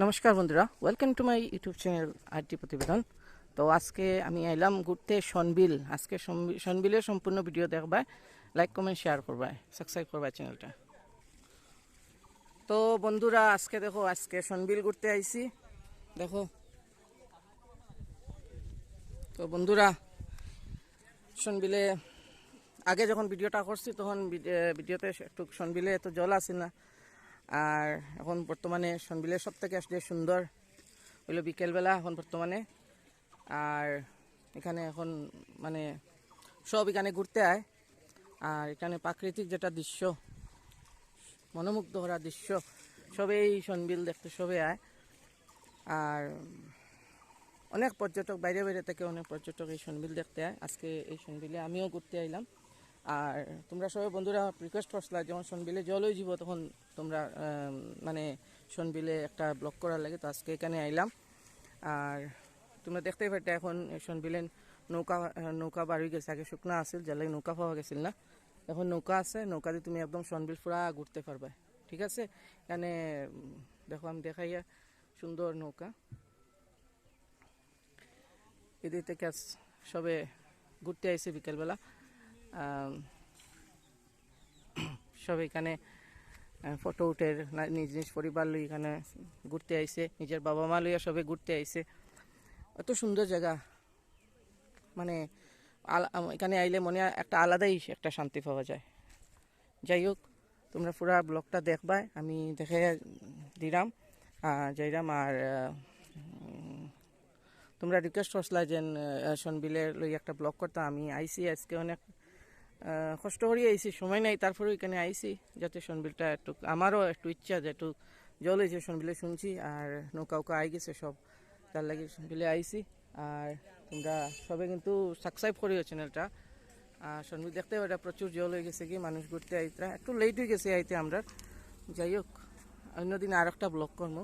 নমস্কার বন্ধুরা welcome to my YouTube channel RT প্রতিবেদন। তো আজকে আমি এলাম ঘুরতে সনবিল আজকে সনবি- সনবিলের সম্পূর্ণ ভিডিও দেখবাই লাইক কমেন্ট শেয়ার করবাই সাবস্ক্রাইব করবাই চ্যানেলটা তো বন্ধুরা, আজকে দেখো, আজকে সনবিল ঘুরতে আইছি। দেখো। তো বন্ধুরা সনবিলে আগে যখন ভিডিওটা করছি, তখন ভিডি- ভিডিওতে একটু সনবিলে এত জল আছে না। আর এখন বর্তমানে সনবিলের সব থেকে আসলে সুন্দর হইল বিকেলবেলা এখন বর্তমানে। আর এখানে এখন মানে সব এখানে ঘুরতে আয়। আর এখানে প্রাকৃতিক যেটা দৃশ্য, মনোমুগ্ধ করা দৃশ্য, সবেই সনবিল দেখতে সবে আয়। আর অনেক পর্যটক, বাইরে বাইরে থেকে অনেক পর্যটক এই সনবিল দেখতে আয়। আজকে এই সনবিলে আমিও ঘুরতে আইলাম। আর তোমরা সবাই বন্ধুরা রিকোয়েস্ট করছিলা যখন জল হয়ে যাব তখন তোমরা মানে সনবিলে একটা ব্লক করার লাগে, তো আজকে এখানে আইলাম। আর তোমরা দেখতেই পারতে এখন সনবিলে নৌকা নৌকা হয়ে গেছে, আগে শুকনা আছিল, যার লাগে নৌকা পাওয়া গেছিল না। এখন নৌকা আছে, নৌকা দিয়ে তুমি একদম সনবিল পুরা ঘুরতে পারবে। ঠিক আছে? এখানে দেখো, আমি দেখাইয়া সুন্দর নৌকা। এদিক থেকে সবে ঘুরতে আইছে বিকেলবেলা। সব এখানে ফটো উঠে নিজ নিজ পরিবার লই এখানে ঘুরতে আইছে নিজের বাবা মা লইয়া সবে ঘুরতে আইছে। এত সুন্দর জায়গা। মানে এখানে আইলে মনে একটা আলাদাই একটা শান্তি পাওয়া যায়। যাই হোক তোমরা পুরা ব্লগটা দেখবাই আমি দেখে দিলাম আহ, যাইরাম আর তোমরা রিকোয়েস্ট করছিলা যে সনবিলের লই একটা ব্লগ করতাম আমি আইসি আজকে অনেক কষ্ট করি আইসি সময় নাই, তারপরেও এখানে আইসি যাতে সনবিলটা একটু, আমারও একটু ইচ্ছা যে একটু জল হয়েছে সনবিলে শুনছি, আর নৌকা উকা আই গেছে সব, তার লাগে সনবিলে আইসি আর তোমরা সবে কিন্তু সাবস্ক্রাইব করিও চ্যানেলটা আর সনবিল দেখতে পারে প্রচুর জল হয়ে গেছে কি মানুষ ঘুরতে আইতরা, একটু লেট হয়ে গেছে আইতে আমরা। যাই হোক, অন্যদিন আর একটা ব্লগ করব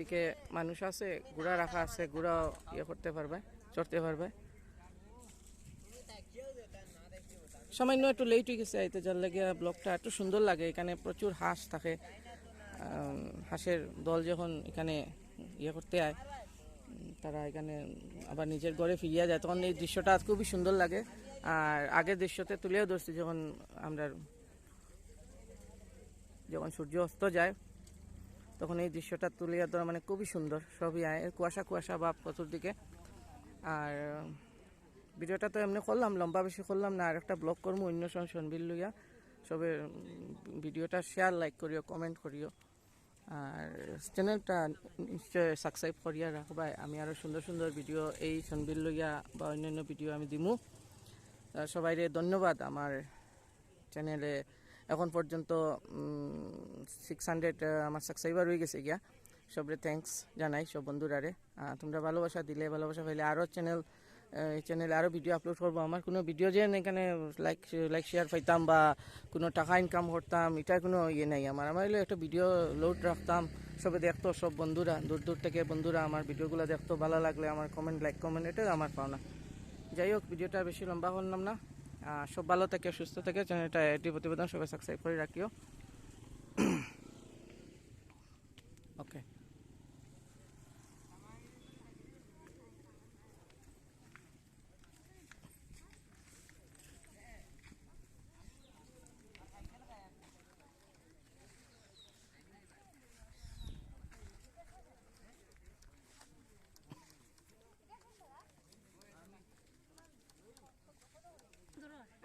এদিকে মানুষ আছে ঘোড়া রাখা আছে ঘোড়া ইয়ে করতে পারবে, চড়তে পারবে। সামান্য একটু লেট হয়ে গেছে আইতে যার লাগে ব্লগটা একটু সুন্দর লাগে, এখানে প্রচুর হাঁস থাকে। হাঁসের দল যখন এখানে ইয়ে করতে আয়, তারা এখানে আবার নিজের ঘরে ফিরিয়া যায়। তখন এই দৃশ্যটা খুবই সুন্দর লাগে। আর আগের দৃশ্যতে তুলেও ধরছি, যখন আমরা যখন সূর্য অস্ত যায় তখন এই দৃশ্যটা তুলিয়া ধরা মানে খুবই সুন্দর। সবই কুয়াশা কুয়াশা ভাব চতুর্দিকে। আর, ভিডিওটা তো এমনি করলাম, লম্বা বেশি করলাম না আর একটা ব্লগ করব, অন্য সব সনবিল লইয়া। সবে, ভিডিওটা শেয়ার লাইক করিও কমেন্ট করিও। আর চ্যানেলটা নিশ্চয় সাবস্ক্রাইব করিয়া রাখবা। আমি আরও সুন্দর সুন্দর ভিডিও এই সনবিল লইয়া বা অন্যান্য ভিডিও আমি দিমু। সবাইরে ধন্যবাদ আমার চ্যানেলে এখন পর্যন্ত সিক্স হান্ড্রেড আমার সাবস্ক্রাইবার হয়ে গেছে গিয়া। সবরে থ্যাঙ্কস জানাই সব বন্ধুরারে। তোমরা ভালোবাসা দিলে, ভালোবাসা পাইলে আরও চ্যানেল এই চ্যানেলে আরও ভিডিও আপলোড করব। আমার কোনো ভিডিও যে এখানে লাইক লাইক শেয়ার পাইতাম বা কোনো টাকা ইনকাম করতাম এটা কোনো ইয়ে নাই। আমার আমার একটা ভিডিও লোড রাখতাম। সবে দেখতো সব বন্ধুরা, দূর দূর থেকে বন্ধুরা আমার ভিডিওগুলো দেখতো। ভালো লাগলে আমার কমেন্ট লাইক কমেন্ট এটা আমার পাওনা। যাই হোক ভিডিওটা বেশি লম্বা করলাম না। সব ভালো থাকে সুস্থ থাকে চ্যানেলটা এটি প্রতিবেদন সবাই সাবস্ক্রাইব করে রাখিও।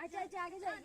আচ্ছা আচ্ছা আগে যাই